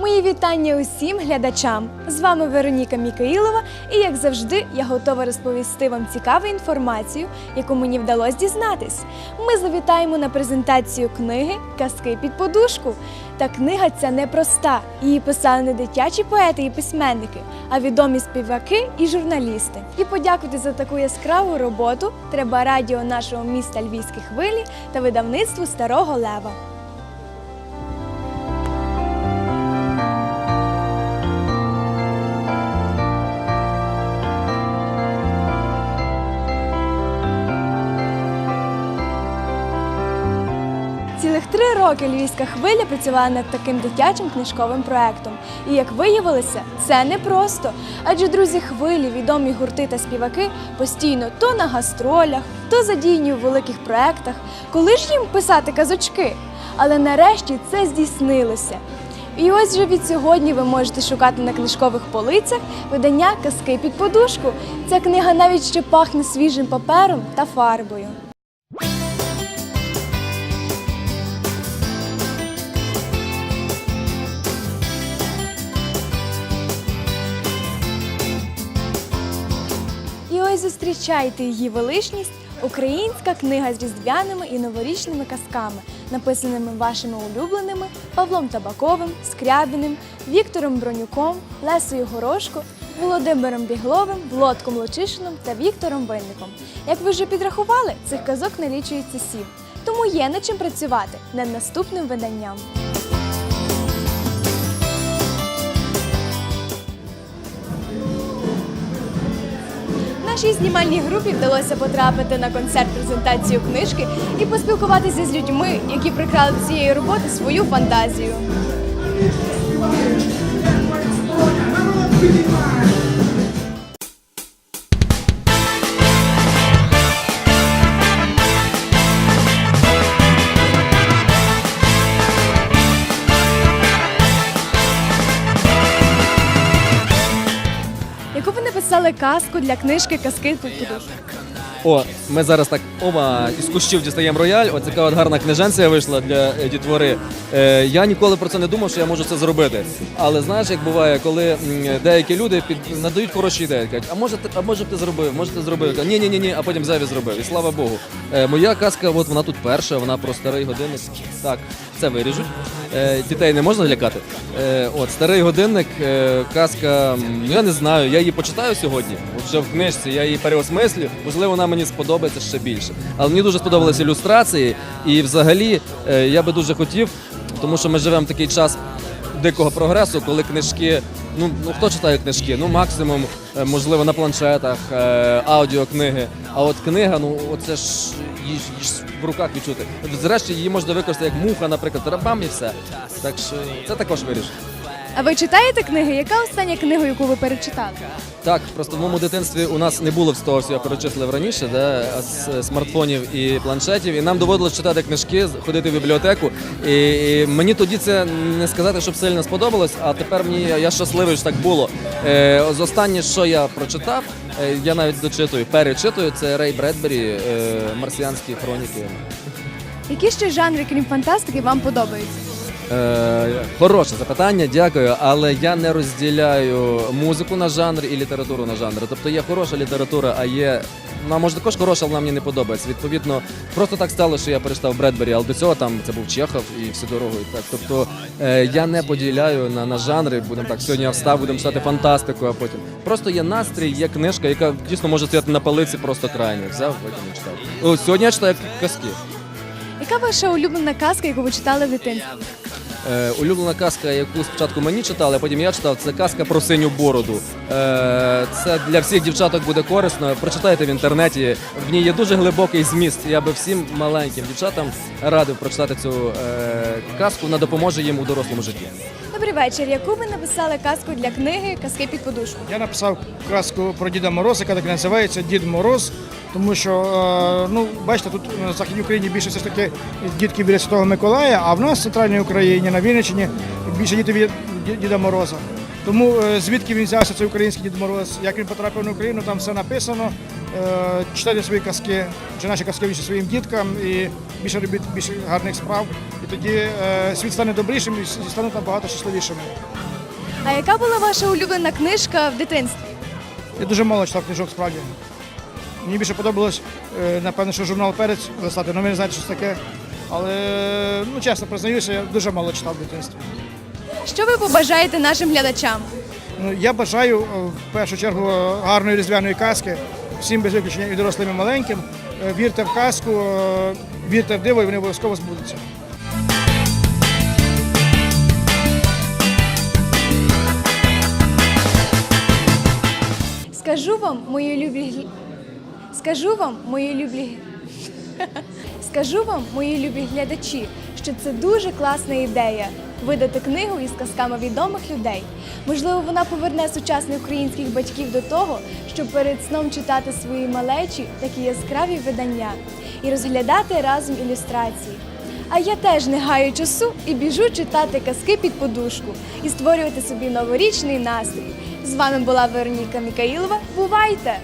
Мої вітання усім глядачам. З вами Вероніка Мікаїлова, і як завжди, я готова розповісти вам цікаву інформацію, яку мені вдалося дізнатись. Ми завітаємо на презентацію книги Казки під подушку. Та книга ця непроста. Її писали не дитячі поети і письменники, а відомі співаки і журналісти. І подякувати за таку яскраву роботу треба радіо нашого міста Львівські хвилі та видавництву Старого Лева. Роки львівська хвиля працювала над таким дитячим книжковим проектом. І як виявилося, це непросто. Адже друзі хвилі, відомі гурти та співаки постійно то на гастролях, то задіяні у великих проектах. Коли ж їм писати казочки? Але нарешті це здійснилося. І ось вже від сьогодні ви можете шукати на книжкових полицях видання казки під подушку. Ця книга навіть ще пахне свіжим папером та фарбою. Ось зустрічайте її величність. Українська книга з різдвяними і новорічними казками, написаними вашими улюбленими Павлом Табаковим, Скрябіним, Віктором Бронюком, Лесою Горошко, Володимиром Бігловим, Володком Лочишином та Віктором Винником. Як ви вже підрахували, цих казок налічується сім. Тому є над чим працювати над наступним виданням. Нашій знімальній групі вдалося потрапити на концерт-презентацію книжки і поспілкуватися з людьми, які прикрали до цієї роботи свою фантазію. Яку ви написали казку для книжки Казки подушку? О, ми зараз так оба із кущів дістаємо рояль. Така от гарна книженція вийшла для е, дітвори. Е, я ніколи про це не думав, що я можу це зробити. Але знаєш, як буває, коли деякі люди під надають хороші ідеї, кажуть, а може, а може б ти зробив, може ти зробив. Ні, ні, ні, ні, а потім зайві зробив. І слава Богу. Е, моя казка, от вона тут перша, вона про старий годинник. Так, це виріжуть. Е, дітей не можна лякати. Е, от старий годинник, е, казка. м, Я не знаю, я її почитаю сьогодні. От вже в книжці, я її переосмислю. Можливо, вона мені сподобається ще більше. Але мені дуже сподобалися ілюстрації, і взагалі е, я би дуже хотів, тому що ми живемо в такий час дикого прогресу, коли книжки. Ну, ну хто читає книжки? Ну максимум, е, можливо, на планшетах, е, аудіокниги. А от книга, ну оце ж її, ж- в руках відчути. Зрештою, її можна використати як муха, наприклад, рабам і все. Так що це також вирішено. А ви читаєте книги? Яка остання книга, яку ви перечитали? Так, просто в моєму дитинстві у нас не було з того, що я перечислив раніше, да, з смартфонів і планшетів, і нам доводилось читати книжки, ходити в бібліотеку. І, і мені тоді це не сказати, щоб сильно сподобалось, а тепер мені я щасливий, що так було. Е, з останнє, що я прочитав, е, я навіть дочитую, перечитую, це Рей Бредбері, е, Марсіанські хроніки. Які ще жанри, крім фантастики, вам подобаються? Е, хороше запитання, дякую. Але я не розділяю музику на жанр і літературу на жанр. Тобто є хороша література, а є. Вона може також хороша, але вона мені не подобається. Відповідно, просто так стало, що я перечитав Бредбері, але до цього там це був Чехов і всю дорогу. І так. Тобто е, я не поділяю на, на жанри. Будемо так, сьогодні я встав, будемо читати фантастику, а потім. Просто є настрій, є книжка, яка дійсно може стояти на палиці просто крайньо. Взяв, потім і читав. О, сьогодні я читаю казки. Яка ваша улюблена казка, яку ви читали в дитинстві? Е, улюблена казка, яку спочатку мені читали, а потім я читав, це казка про синю бороду. Е, це для всіх дівчаток буде корисно. Прочитайте в інтернеті. В ній є дуже глибокий зміст. Я би всім маленьким дівчатам радив прочитати цю е, казку. Вона допоможе їм у дорослому житті. Добрий вечір. Яку ви написали казку для книги Казки під подушку? Я написав казку про Діда Мороза, яка так називається Дід Мороз, тому що, е, ну, бачите, тут на Західній Україні більше все ж таки дітки біля Святого Миколая, а в нас в центральній Україні, на Вінниччині, більше діти від Діда Мороза. Тому е, звідки він взявся цей український Дід Мороз, як він потрапив на Україну, там все написано. Е, читайте свої казки, чи наші казки більше своїм діткам і більше робити більше гарних справ. І тоді е, світ стане добрішим і стануть набагато щасливішими. А яка була ваша улюблена книжка в дитинстві? Я дуже мало читав книжок справді. Мені більше подобалось, е, напевно, що журнал Перець листати, ну ви не знаєте, що це таке. Але ну, чесно признаюся, я дуже мало читав в дитинстві. Що ви побажаєте нашим глядачам? Ну, я бажаю в першу чергу гарної різдвяної казки всім без виключення і дорослим, і маленьким. Е, Вірте в казку, е, вірте в диво, і вони обов'язково збудуться. Скажу вам, мої любі Скажу вам, мої любі Скажу вам, мої любі глядачі, що це дуже класна ідея видати книгу із казками відомих людей. Можливо, вона поверне сучасних українських батьків до того, щоб перед сном читати свої малечі такі яскраві видання і розглядати разом ілюстрації. А я теж не гаю часу і біжу читати казки під подушку і створювати собі новорічний настрій. З вами була Вероніка Мікаїлова. Бувайте!